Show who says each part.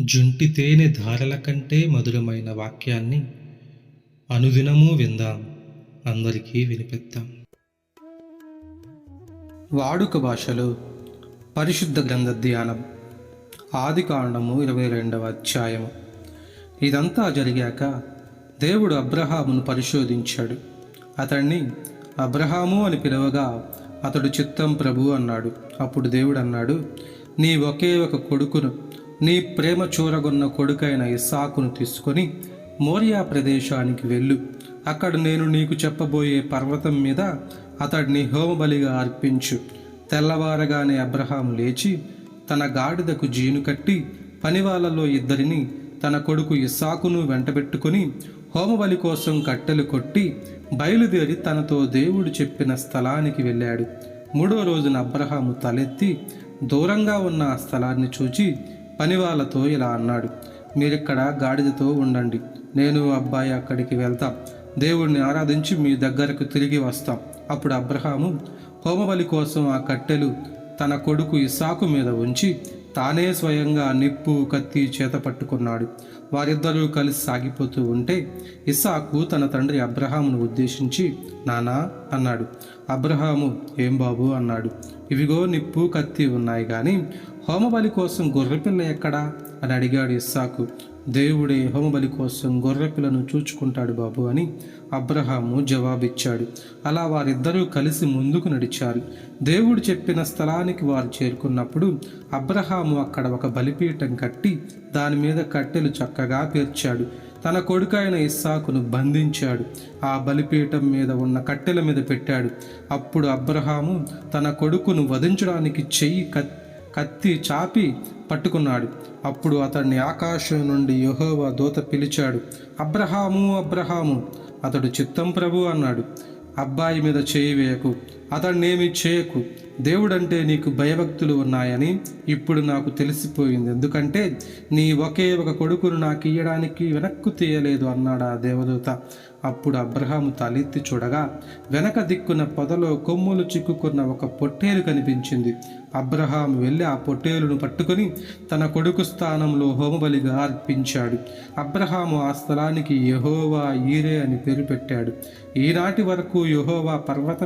Speaker 1: జుంటి తేనె ధారల కంటే మధురమైన వాక్యాన్ని అనుదినము విందాం. అందరికీ వినిపిద్దాం. వాడుక భాషలో పరిశుద్ధ గ్రంథ ధ్యానం ఆది కాండము ఇరవై రెండవ అధ్యాయము. ఇదంతా జరిగాక దేవుడు అబ్రహామును పరిశోధించాడు. అతన్ని అబ్రహాము అని పిలవగా అతడు చిత్తం ప్రభు అన్నాడు. అప్పుడు దేవుడు అన్నాడు నీ ఒకే ఒక కొడుకును నీ ప్రేమ చూరగొన్న కొడుకైన ఇస్సాకును తీసుకొని మోరియా ప్రదేశానికి వెళ్ళు. అక్కడ నేను నీకు చెప్పబోయే పర్వతం మీద అతడిని హోమబలిగా అర్పించు. తెల్లవారగానే అబ్రహాం లేచి తన గాడిదకు జీను కట్టి పనివాళ్ళలో ఇద్దరిని తన కొడుకు ఇస్సాకును వెంటబెట్టుకుని హోమబలి కోసం కట్టెలు కొట్టి బయలుదేరి తనతో దేవుడు చెప్పిన స్థలానికి వెళ్ళాడు. మూడో రోజున అబ్రహాము తలెత్తి దూరంగా ఉన్న ఆ స్థలాన్ని చూచి పనివాళ్ళతో ఇలా అన్నాడు. మీరిక్కడ గాడిదతో ఉండండి. నేను అబ్బాయి అక్కడికి వెళ్తాం. దేవుడిని ఆరాధించి మీ దగ్గరకు తిరిగి వస్తాం. అప్పుడు అబ్రహాము హోమబలి కోసం ఆ కట్టెలు తన కొడుకు ఇసాకు మీద ఉంచి తానే స్వయంగా నిప్పు కత్తి చేత పట్టుకున్నాడు. వారిద్దరూ కలిసి సాగిపోతూ ఉంటే ఇస్సాకు తన తండ్రి అబ్రహామును ఉద్దేశించి నానా అన్నాడు. అబ్రహాము ఏం బాబు అన్నాడు. ఇవిగో నిప్పు కత్తి ఉన్నాయి కానీ హోమబలి కోసం గొర్రెపిల్ల ఎక్కడా? అని అడిగాడు ఇస్సాకు. దేవుడే హోమబలి కోసం గొర్రెపిల్లను చూచుకుంటాడు బాబు అని అబ్రహాము జవాబిచ్చాడు. అలా వారిద్దరూ కలిసి ముందుకు నడిచారు. దేవుడు చెప్పిన స్థలానికి వారు చేరుకున్నప్పుడు అబ్రహాము అక్కడ ఒక బలిపీఠం కట్టి దాని మీద కట్టెలు చక్కగా పేర్చాడు. తన కొడుకైన ఇస్సాకును బంధించాడు. ఆ బలిపీఠం మీద ఉన్న కట్టెల మీద పెట్టాడు. అప్పుడు అబ్రహాము తన కొడుకును వధించడానికి చెయ్యి కత్తి కత్తి చాపి పట్టుకున్నాడు. అప్పుడు అతన్ని ఆకాశం నుండి యహోవా దూత పిలిచాడు. అబ్రహాము అబ్రహాము! అతడు చిత్తం ప్రభు అన్నాడు. అబ్బాయి మీద చేయి వేయకు. అతన్నేమి చేయకు. దేవుడంటే నీకు భయభక్తులు ఉన్నాయని ఇప్పుడు నాకు తెలిసిపోయింది. ఎందుకంటే నీ ఒకే ఒక కొడుకును నాకు ఇయ్యడానికి వెనక్కు తీయలేదు అన్నాడు ఆ దేవదూత. అప్పుడు అబ్రహాము తలెత్తి చూడగా వెనక దిక్కున పొదలో కొమ్ములు చిక్కుకున్న ఒక పొట్టేలు కనిపించింది. అబ్రహాం వెళ్ళి ఆ పొట్టేలును పట్టుకొని తన కొడుకు స్థానంలో హోమబలిగా అర్పించాడు. అబ్రహాము ఆ స్థలానికి యహోవా ఈరే అని పేరు పెట్టాడు. ఈనాటి వరకు యహోవా పర్వత